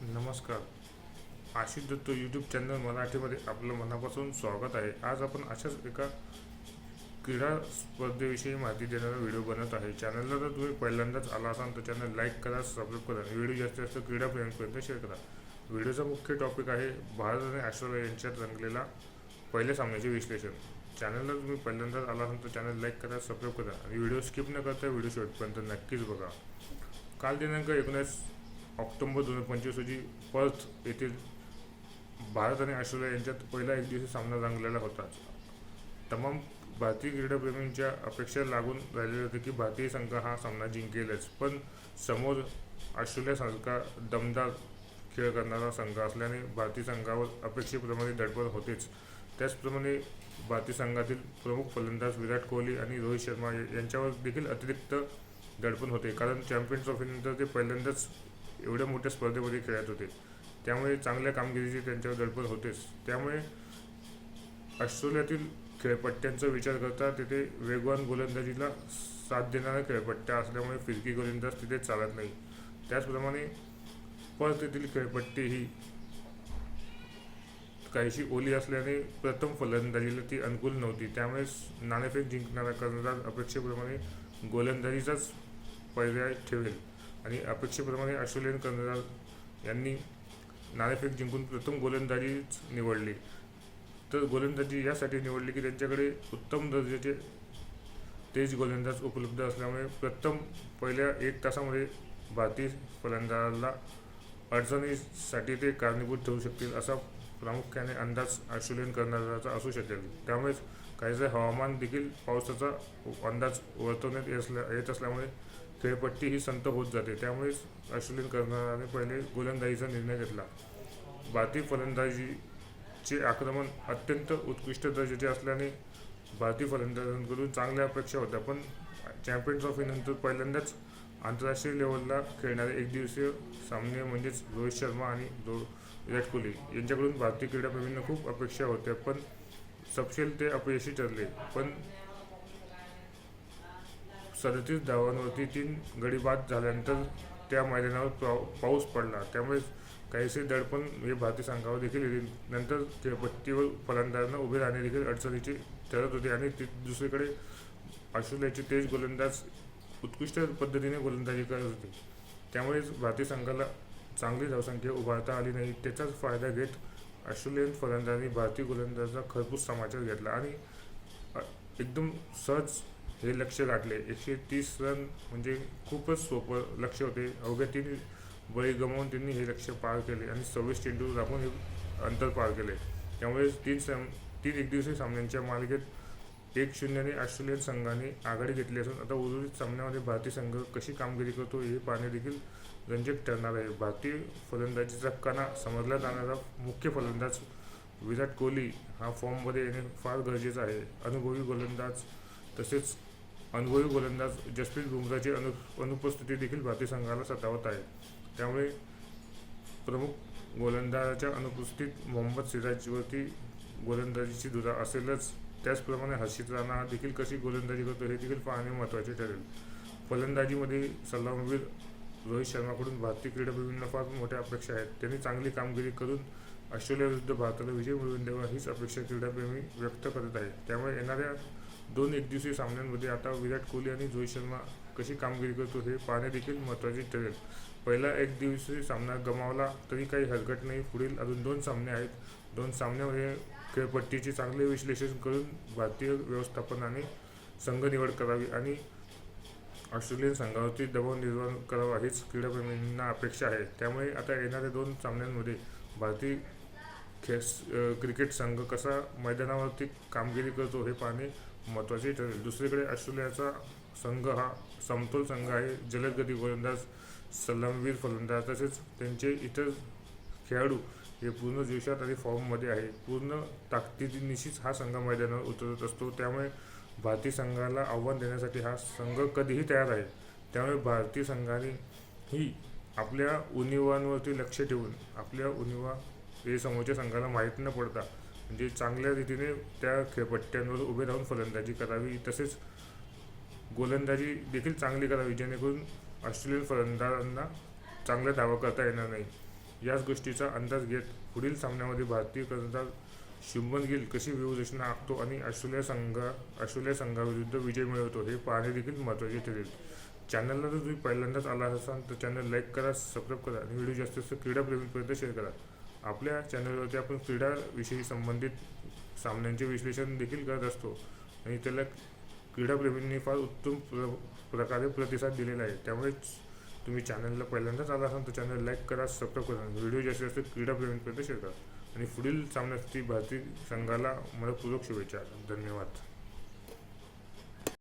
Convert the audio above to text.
नमस्कार. Ashish Datta YouTube channel मराठीमध्ये आपलं मनापासून स्वागत आहे. आज आपण अशाच एका क्रीडा स्पर्धेविषयी माहिती देणारा व्हिडिओ बनत आहे. चॅनलला जर तुम्ही पहिल्यांदाच आला असाल तर चॅनल लाईक करा सबस्क्राईब करा आणि व्हिडिओ जास्तीत जास्त क्रीडाप्रेमींपर्यंत शेअर करा. व्हिडिओचा मुख्य टॉपिक आहे भारत आणि ऑस्ट्रेलिया यांच्यात रंगलेला पहिल्या सामन्याचे विश्लेषण. चॅनलला तुम्ही पहिल्यांदाच आला असाल तर चॅनल लाईक करा सबस्क्राईब करा आणि व्हिडिओ स्किप न करता व्हिडिओ शेवटपर्यंत नक्कीच बघा. काल दिनांक एकोणीस ऑक्टोबर दोन हजार पंचवीस रोजी पर्थ येथील भारत आणि ऑस्ट्रेलिया यांच्यात पहिला एक दिवसीय सामना रंगलेला होता. तमाम भारतीय क्रीडाप्रेमींच्या अपेक्षा लागून राहिलेले होते की भारतीय संघ हा सामना जिंकेलच पण समोर ऑस्ट्रेलियासारखा दमदार खेळ करणारा संघ असल्याने भारतीय संघावर अपेक्षेप्रमाणे दडपण होतेच. त्याचप्रमाणे भारतीय संघातील प्रमुख फलंदाज विराट कोहली आणि रोहित शर्मा या- यांच्यावर देखील अतिरिक्त दडपण होते कारण चॅम्पियन्स ट्रॉफीनंतर ते पहिल्यांदाच एवढ्या मोठ्या स्पर्धेमध्ये खेळत होते. त्यामुळे चांगल्या कामगिरीची त्यांच्यावर दडपण होतेच. त्यामुळे ऑस्ट्रेलियातील खेळपट्ट्यांचा विचार करता तिथे वेगवान गोलंदाजीला साथ देणाऱ्या खेळपट्ट्या असल्यामुळे फिरकी गोलंदाज तिथे चालत नाही. त्याचप्रमाणे पर्थ येथील खेळपट्टी ही काहीशी ओली असल्याने प्रथम फलंदाजीला ती अनुकूल नव्हती. त्यामुळे नाणेफेक जिंकणारा कर्णधार अपेक्षेप्रमाणे गोलंदाजीचाच पर्याय ठेवेल आणि अपेक्षेप्रमाणे ऑस्ट्रेलियन कर्णधार यांनी नाणेफेक जिंकून प्रथम गोलंदाजीच निवडली. तर गोलंदाजी यासाठी निवडली की त्यांच्याकडे उत्तम दर्जाचे तेज गोलंदाज उपलब्ध असल्यामुळे प्रथम पहिल्या एक तासामध्ये भारतीय फलंदाजाला अडचणीसाठी ते कारणीभूत ठरू शकतील असा प्रामुख्याने अंदाज ऑस्ट्रेलियन कर्णधाराचा असू शकेल. त्यामुळेच काहीसे हवामान देखील पावसाचा अंदाज वर्तवण्यात येत असल्या येत असल्यामुळे खेळपट्टी ही संत होत जाते. त्यामुळेच अश्विन कर्णधाराने पहिले गोलंदाजीचा निर्णय घेतला. भारतीय फलंदाजीचे आक्रमण अत्यंत उत्कृष्ट दर्जाचे असल्याने भारतीय फलंदाजांकडून चांगल्या अपेक्षा होत्या. पण चॅम्पियन ट्रॉफीनंतर पहिल्यांदाच आंतरराष्ट्रीय लेवलला खेळणारे एकदिवसीय सामने म्हणजेच रोहित शर्मा आणि रो विराट कोहली यांच्याकडून भारतीय क्रीडाप्रेमींना खूप अपेक्षा होत्या. पण सपशेल ते अपयशी ठरले. पण सदतीस धावांवरती तीन गडी बाद झाल्यानंतर त्या मैदानावर पाव पाऊस पडला. त्यामुळे काहीसे दडपण हे भारतीय संघावर देखील येईल नंतर खेळपट्टीवर फलंदाजांना उभे राहणे देखील अडचणीचे ठरत होते आणि ती दुसरीकडे ऑस्ट्रेलियाचे तेज गोलंदाज उत्कृष्ट पद्धतीने गोलंदाजी करत होते. त्यामुळेच भारतीय संघाला चांगली धावसंख्या उभारता आली नाही. त्याचाच फायदा घेत ऑस्ट्रेलियन फलंदाजांनी भारतीय गोलंदाजाचा खरपूस समाचार घेतला आणि एकदम सहज हे लक्ष गाठले एकशे तीस रन म्हणजे खूपच सोपं लक्ष होते. अवघ्या तीन बळी गमावून त्यांनी हे लक्ष पार केले आणि सव्वीस चेंडू राखून हे अंतर पार केले. त्यामुळे तीन साम तीन एकदिवसीय सामन्यांच्या मालिकेत एक शून्याने ऑस्ट्रेलियन संघाने आघाडी घेतली असून आता उर्वरित सामन्यामध्ये भारतीय संघ कशी कामगिरी करतो हे पाहणे देखील रंजक ठरणार आहे. भारतीय फलंदाजीचा कणा समजला जाणारा मुख्य फलंदाज विराट कोहली हा फॉर्ममध्ये येणे फार गरजेचं आहे. अनुभवी गोलंदाज तसेच अनुभवी गोलंदाज जसप्रीत बुमराची अनु अनुपस्थिती देखील भारतीय संघाला सतावत आहे. त्यामुळे प्रमुख गोलंदाजाच्या अनुपस्थित मोहम्मद सिराजवरती गोलंदाजीची धुरा असेलच. त्याचप्रमाणे हर्षित राणा हा देखील कशी गोलंदाजी करतो हे देखील पाहणे महत्त्वाचे ठरेल. फलंदाजीमध्ये सलामवीर रोहित शर्माकडून भारतीय क्रीडाप्रेमींना फार मोठ्या अपेक्षा आहेत. त्यांनी चांगली कामगिरी करून ऑस्ट्रेलियाविरुद्ध भारताला विजय मिळवून द्यावा हीच अपेक्षा क्रीडाप्रेमी व्यक्त करत आहेत. त्यामुळे येणाऱ्या दोन एकदिवसीय सामन्यांमध्ये आता विराट कोहली आणि रोहित शर्मा कशी कामगिरी करतो हे पाहणे देखील महत्त्वाचे ठरेल. पहिला एक दिवसीय सामना गमावला तरी काही हरकत नाही. पुढील अजून दोन सामने आहेत. दोन सामन्यामध्ये खेळपट्टीचे चांगले विश्लेषण करून भारतीय व्यवस्थापनाने संघ निवड करावी आणि ऑस्ट्रेलियन संघावरती दबाव निर्माण करावा हीच क्रीडाप्रेमींना अपेक्षा आहे. त्यामुळे आता येणाऱ्या दोन सामन्यांमध्ये भारतीय खेळ क्रिकेट संघ कसा मैदानावरती कामगिरी करतो हे पाहणे महत्त्वाचे ठरेल दुसरीकडे ऑस्ट्रेलियाचा संघ हा समतोल संघ आहे. जलदगती गोलंदाज सलामवीर फलंदाज तसेच त्यांचे इतर खेळाडू हे पूर्ण जोशात आणि फॉर्ममध्ये आहे. पूर्ण ताकदीनिशीच हा संघ मैदानावर उतरत असतो. त्यामुळे भारतीय संघाला आव्हान देण्यासाठी हा संघ कधीही तयार आहे. त्यामुळे भारतीय संघाने ही आपल्या उणिवांवरती लक्ष ठेवून आपल्या उणिवा हे समोरच्या संघाला माहीत न पडता म्हणजे चांगल्या रीतीने त्या खेळपट्ट्यांवर उभे राहून फलंदाजी करावी. तसेच गोलंदाजी देखील चांगली करावी जेणेकरून ऑस्ट्रेलियन फलंदाजांना चांगल्या धावा करता येणार नाही. याच गोष्टीचा अंदाज घेत पुढील सामन्यामध्ये भारतीय कर्णधार शुभमन गिल कशी व्यूहरचना आखतो आणि ऑस्ट्रेलिया संघ ऑस्ट्रेलिया संघाविरुद्ध विजय मिळवतो हे पाहणे देखील महत्त्वाचे ठरेल. चॅनलला जर तुम्ही पहिल्यांदाच आला असाल तर चॅनल लाईक करा सबस्क्राईब करा आणि व्हिडिओ जास्तीत जास्त क्रीडाप्रेमींपर्यंत शेअर करा. आपल्या चॅनलवरती आपण क्रीडाविषयी संबंधित सामन्यांचे विश्लेषण देखील करत असतो. आणि त्याला क्रीडाप्रेमींनी फार उत्तम प्र प्रकारे प्रतिसाद दिलेला आहे. त्यामुळेच तुम्ही चॅनलला पहिल्यांदाच आला असाल तर चॅनल लाईक करा सबस्क्राईब करा. व्हिडिओ जास्तीत जास्त क्रीडाप्रेमींपर्यंत शेअर करा. आणि पुढील सामन्यासाठी भारतीय संघाला मनपूर्वक शुभेच्छा. धन्यवाद.